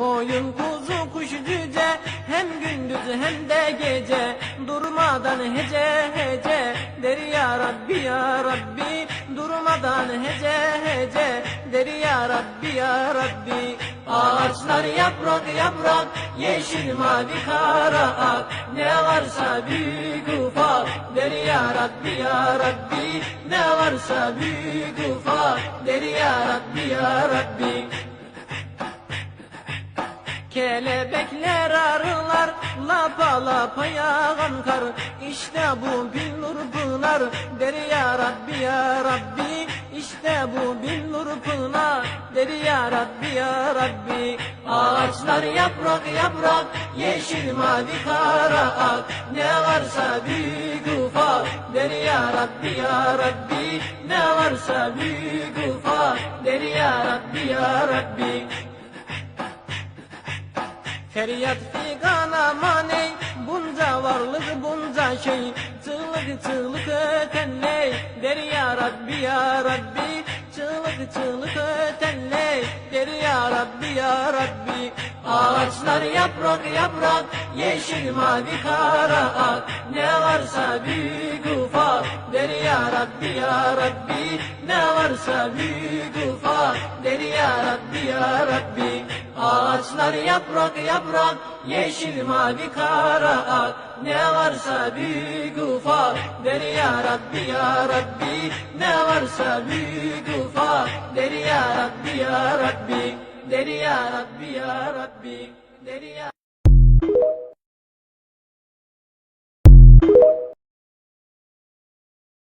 Koyun kuzu kuş cüce hem gündüz hem de gece. Durmadan hece hece der ya Rabbi ya Rabbi. Durmadan hece hece der ya Rabbi ya Rabbi. Ağaçlar yaprak yaprak yeşil mavi kara ak. Ne varsa büyük ufak der ya Rabbi ya Rabbi. Ne varsa büyük ufak der ya Rabbi ya Rabbi Kelebekler arılar lapa lapa yağan kar. İşte bu bin nur pınar der ya Rabbi ya Rabbi. İşte bu bin nur pınar der ya Rabbi ya Rabbi. Ağaçlar yaprak yaprak yeşil mavi kara ak. Ne varsa büyük ufak der ya Rabbi ya Rabbi. Ne varsa büyük ufak der ya Rabbi ya Rabbi Feryat figan aman ey Bunca varlık bunca şey. Çığlık çığlık öten ney Der ya Rabbi ya Rabbi. Çığlık çığlık öten Der ya Rabbi ya Rabbi. Ağaçlar yaprak yaprak Yeşil mavi kara ak. Ne varsa büyük ufak Der ya Rabbi ya Rabbi. Ne varsa büyük ufak Der ya Rabbi ya Rabbi Ağaçlar yaprak yaprak Yeşil mavi kara ak. Ne varsa büyük ufak Der ya Rabbi ya Rabbi Ne varsa büyük ufak Der ya Rabbi ya Rabbi Der ya Rabbi ya Rabbi Der ya